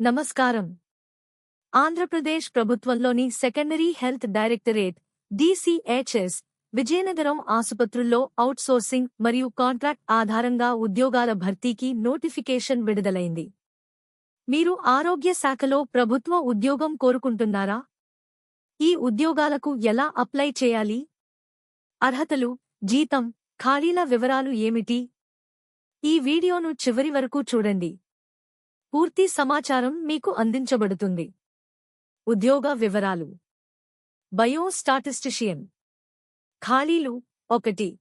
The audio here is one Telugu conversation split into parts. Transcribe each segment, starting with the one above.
నమస్కారం. ఆంధ్రప్రదేశ్ ప్రభుత్వంలోని secondary health directorate DCHS Vizianagaram ఆసుపత్రుల్లో అవుట్సోర్సింగ్ మరియు కాంట్రాక్ట్ ఆధారంగా ఉద్యోగాల భర్తీకి నోటిఫికేషన్ విడుదలైంది. మీరు ఆరోగ్య శాఖలో ప్రభుత్వ ఉద్యోగం కోరుకుంటున్నారా? ఈ ఉద్యోగాలకు ఎలా అప్లై చేయాలి? అర్హతలు జీతం ఖాళీల వివరాలు ఏమిటి? ఈ వీడియోను చివరి వరకు చూడండి. పూర్తి సమాచారం మీకు అందించబడుతుంది. ఉద్యోగ వివరాలు. బయోస్టాటిస్టిషియన్. ఖాళీలు ఒకటి.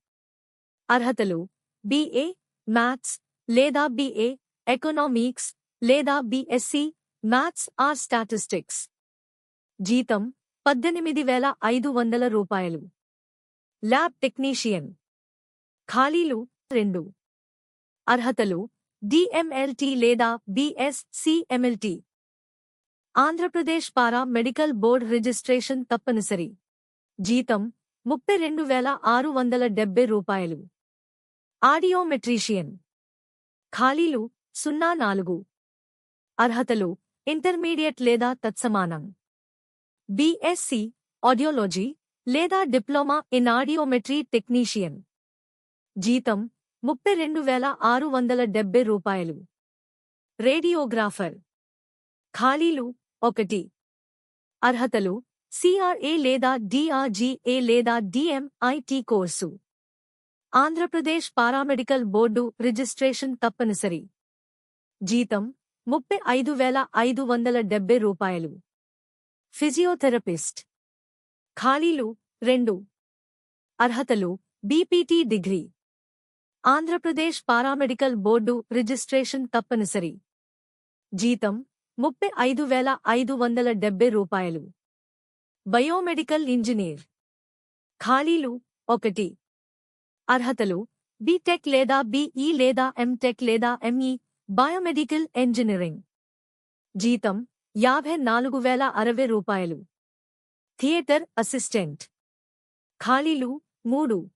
అర్హతలు. బిఏ మ్యాథ్స్ లేదా బిఏ ఎకనామిక్స్ లేదా బిఎస్సి మ్యాథ్స్ ఆర్ స్టాటిస్టిక్స్ జీతం పద్దెనిమిది వేల ఐదు వందల రూపాయలు. ల్యాబ్ టెక్నీషియన్ ఖాళీలు రెండు. అర్హతలు. డిఎంఎల్టీ లేదా BSc MLT Andhra Pradesh para medical board registration తప్పనిసరి. జీతం ముప్పై రెండు వేల ఆరు వందల డెబ్బై రూపాయలు. ఆడియోమెట్రీషియన్. ఖాళీలు సున్నా నాలుగు. అర్హతలు ఇంటర్మీడియట్ లేదా తత్సమానం. బిఎస్సి ఆడియోలజీ లేదా డిప్లొమా ఇన్ ఆడియోమెట్రీ టెక్నీషియన్. జీతం ముప్పై రెండు వేల ఆరు వందల డెబ్బై రూపాయలు. రేడియోగ్రాఫర్. ఖాళీలు ఒకటి. అర్హతలు సిఆర్ఏ లేదా డిఆర్జీఏ లేదా DMIT course. Andhra Pradesh paramedical board registration తప్పనిసరి. జీతం ముప్పై ఐదు వేల ఐదు వందల డెబ్బై రూపాయలు. ఫిజియోథెరపిస్ట్. ఖాళీలు రెండు. అర్హతలు BPT degree. Andhra Pradesh paramedical board registration తప్పనిసరి. జీతం ముప్పై ఐదు వేల ఐదు వందల డెబ్బై రూపాయలు. Biomedical engineer. ఖాళీలు ఒకటి. అర్హతలు బీటెక్ లేదా బీఈ లేదా ఎంటెక్ లేదా ఎంఈ బయోమెడికల్ ఇంజనీరింగ్. జీతం యాభై నాలుగు వేల అరవై రూపాయలు. Theatre assistant. ఖాళీలు మూడు.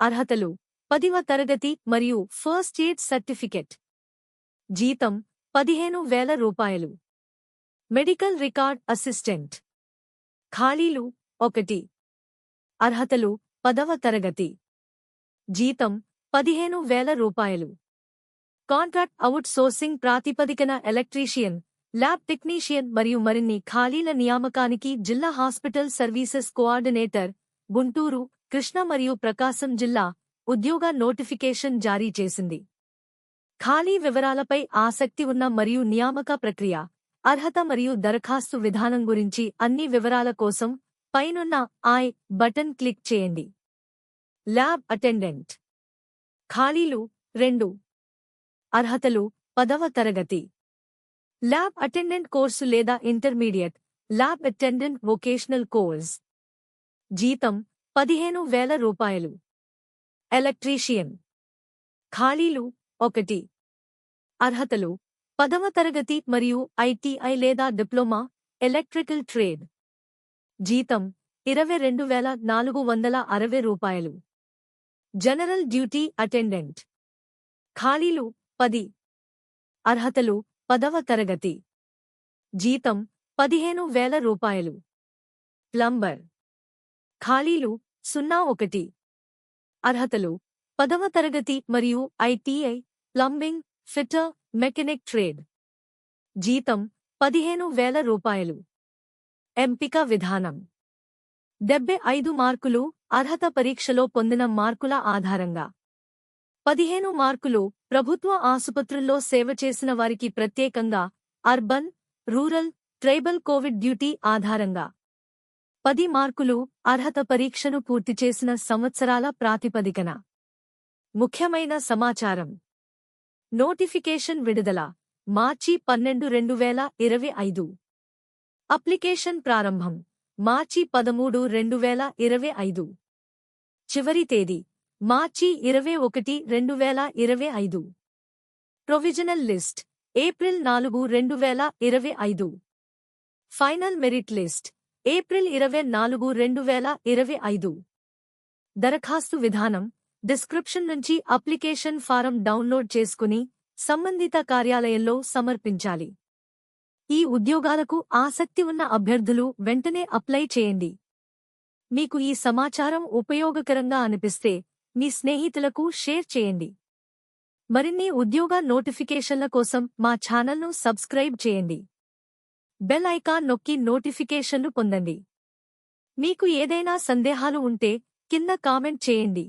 అర్హతలు పదివ తరగతి మరియు ఫస్ట్ ఎయిడ్ సర్టిఫికెట్. జీతం పదిహేను వేల రూపాయలు. Medical record assistant. ఖాళీలు ఒకటి. అర్హతలు పదవ తరగతి. జీతం పదిహేను వేల రూపాయలు. కాంట్రాక్ట్ అవుట్ సోర్సింగ్ ప్రాతిపదికన ఎలక్ట్రీషియన్ ల్యాబ్ టెక్నీషియన్ మరియు మరిన్ని ఖాళీల నియామకానికి జిల్లా hospital services coordinator Guntur Krishna మరియు ప్రకాశం జిల్లా ఉద్యోగ నోటిఫికేషన్ జారీ చేసింది. ఖాళీ వివరాలపై ఆసక్తి ఉన్న మరియు నియామక ప్రక్రియ అర్హత మరియు దరఖాస్తు విధానం గురించి అన్ని వివరాల కోసం పైనున్న ఐ బటన్ క్లిక్ చేయండి. Lab attendant. ఖాళీలు రెండు. అర్హతలు పదవ తరగతి. ల్యాబ్ అటెండెంట్ కోర్సు లేదా intermediate. Lab attendant vocational course. జీతం పదిహేను వేల రూపాయలు. ఎలక్ట్రీషియన్. ఖాళీలు ఒకటి. అర్హతలు పదవ తరగతి మరియు ఐటీఐ లేదా డిప్లొమా ఎలక్ట్రికల్ ట్రేడ్. జీతం ఇరవై రెండు వేల నాలుగు వందల అరవై రూపాయలు. General duty attendant. ఖాళీలు పది. అర్హతలు పదవ తరగతి. జీతం పదిహేను వేల రూపాయలు. ప్లంబర్. ఖాళీలు సున్నా ఒకటి. అర్హతలు పదవ తరగతి మరియు ITI plumbing fitter mechanic trade. జీతం పదిహేను వేల రూపాయలు. ఎంపిక విధానం. డెబ్బై ఐదు మార్కులు అర్హత పరీక్షలో పొందిన మార్కుల ఆధారంగా. పదిహేను మార్కులు ప్రభుత్వ ఆసుపత్రుల్లో సేవ చేసిన వారికి ప్రత్యేకంగా urban rural tribal covid duty ఆధారంగా. పది మార్కులు అర్హత పరీక్షను పూర్తి చేసిన సంవత్సరాల ప్రాతిపదికన. ముఖ్యమైన సమాచారం. నోటిఫికేషన్ విడుదల. మార్చి పన్నెండు రెండు వేల ఇరవై ఐదు. అప్లికేషన్ ప్రారంభం. మార్చి పదమూడు రెండు వేల ఇరవై ఐదు. చివరి తేదీ. మార్చి ఇరవై ఒకటి రెండు వేల ఇరవై ఐదు. Provisional list. ఏప్రిల్ నాలుగు రెండు వేల ఇరవై ఐదు. Final merit list. ఏప్రిల్ ఇరవై నాలుగు రెండు వేల ఇరవై ఐదు. దరఖాస్తు విధానం డిస్క్రిప్షన్ నుంచి అప్లికేషన్ ఫారం డౌన్లోడ్ చేసుకుని సంబంధిత కార్యాలయంలో సమర్పించాలి. ఈ ఉద్యోగాలకు ఆసక్తి ఉన్న అభ్యర్థులు వెంటనే అప్లై చేయండి. మీకు ఈ సమాచారం ఉపయోగకరంగా అనిపిస్తే మీ స్నేహితులకు షేర్ చేయండి. మరిన్ని ఉద్యోగ నోటిఫికేషన్ల కోసం మా ఛానల్ను సబ్స్క్రైబ్ చేయండి. బెల్ ఐకాన్ నొక్కి నోటిఫికేషన్లు పొందండి. మీకు ఏదైనా సందేహాలు ఉంటే కింద కామెంట్ చేయండి.